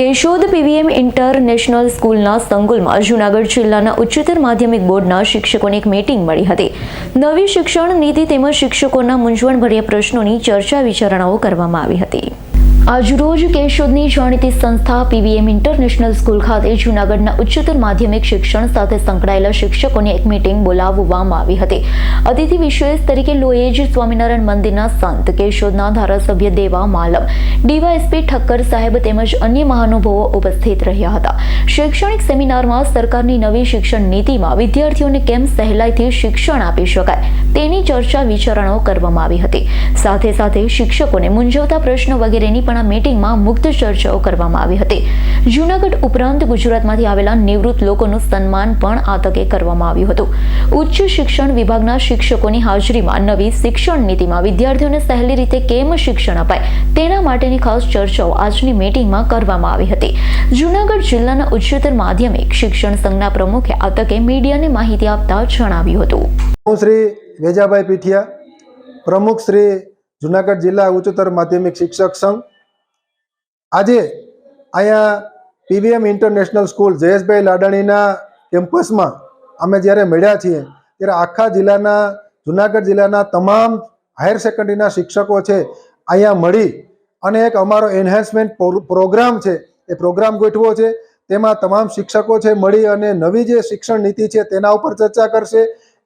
Keshod PVM international સ્કૂલના સંકુલમાં જૂનાગઢ જિલ્લાના ઉચ્ચતર માધ્યમિક બોર્ડના શિક્ષકોની એક મીટિંગ મળી હતી. નવી શિક્ષણ નીતિ તેમજ શિક્ષકોના મૂંઝવણભર્યા પ્રશ્નોની ચર્ચા વિચારણાઓ કરવામાં આવી હતી. આજરોજ કેશોદની જાણીતી સંસ્થા પીવીએમ ઇન્ટરનેશનલ સ્કૂલ ખાતે જૂનાગઢના ઉચ્ચતર માધ્યમિક શિક્ષણ સાથે સંકળાયેલા શિક્ષકોની એક મીટિંગ બોલાવવામાં આવી હતી. અતિથિ વિશેષ તરીકે લોએજ સ્વામિનારાયણ મંદિરના સંત કેશોદના ધારાસભ્ય દેવા માલમ, ડીવાયએસપી ઠક્કર સાહેબ તેમજ અન્ય મહાનુભાવો ઉપસ્થિત રહ્યા હતા. શૈક્ષણિક સેમિનારમાં સરકારની નવી શિક્ષણ નીતિમાં વિદ્યાર્થીઓને કેમ સહેલાઈથી શિક્ષણ આપી શકાય તેની ચર્ચા વિચારણાઓ કરવામાં આવી હતી. સાથે સાથે શિક્ષકોને મૂંઝવતા પ્રશ્નો વગેરેની પણ આ મીટિંગમાં મુક્ત ચર્ચાઓ કરવામાં આવી હતી. જૂનાગઢ ઉપરાંત ગુજરાતમાંથી આવેલા નિવૃત્ત લોકોનું સન્માન પણ આ તકે કરવામાં આવ્યું હતું. ઉચ્ચ શિક્ષણ વિભાગના શિક્ષકોની હાજરીમાં નવી શિક્ષણ નીતિમાં વિદ્યાર્થીઓને સહેલી રીતે કેમ શિક્ષણ અપાય તેના માટેની ખાસ ચર્ચાઓ આજની મીટિંગમાં કરવામાં આવી હતી. જૂનાગઢ જિલ્લાના ઉચ્ચતર માધ્યમિક શિક્ષણ સંઘના પ્રમુખે આ તકે મીડિયાને માહિતી આપતા જણાવ્યું હતું. શ્રી વેજાભાઈ પીઠિયા, પ્રમુખ શ્રી જુનાગઢ જિલ્લા ઉચ્ચતર માધ્યમિક શિક્ષક સંઘ આજે અહીંયા પીવીએમ ઇન્ટરનેશનલ સ્કૂલ જયેશભાઈ લાડાણીના કેમ્પસમાં અમે જ્યારે મળ્યા છીએ, ત્યારે આખા જિલ્લાના, જુનાગઢ જિલ્લાના તમામ હાયર સેકન્ડરીના શિક્ષકો છે અહીંયા મળી અને એક અમારો એન્હાન્સમેન્ટ પ્રોગ્રામ છે, એ પ્રોગ્રામ ગોઠવો છે. તેમાં તમામ શિક્ષકો છે મળી અને નવી જે શિક્ષણ નીતિ છે તેના ઉપર ચર્ચા કરશે.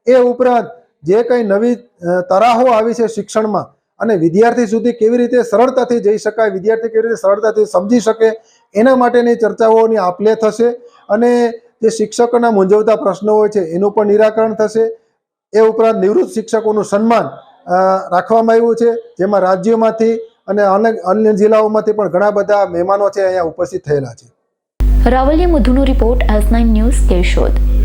એ ઉપરાંત જે કંઈ નવી તરાહો આવી છે શિક્ષણમાં અને વિદ્યાર્થી સુધી કેવી રીતે સરળતાથી જઈ શકાય, વિદ્યાર્થી કેવી રીતે સરળતાથી સમજી શકે, એના માટેની ચર્ચાઓની આપલે થશે અને જે શિક્ષકોના મૂંઝવતા પ્રશ્નો હોય છે, એનું પણ નિરાકરણ થશે. એ ઉપરાંત નિવૃત્ત શિક્ષકોનું સન્માન રાખવામાં આવ્યું છે. જેમાં રાજ્યોમાંથી અને અન્ય જિલ્લાઓમાંથી પણ ઘણા બધા મહેમાનો છે અહીંયા ઉપસ્થિત થયેલા છે. Ravaliya મધુનો report S nine news Keshod.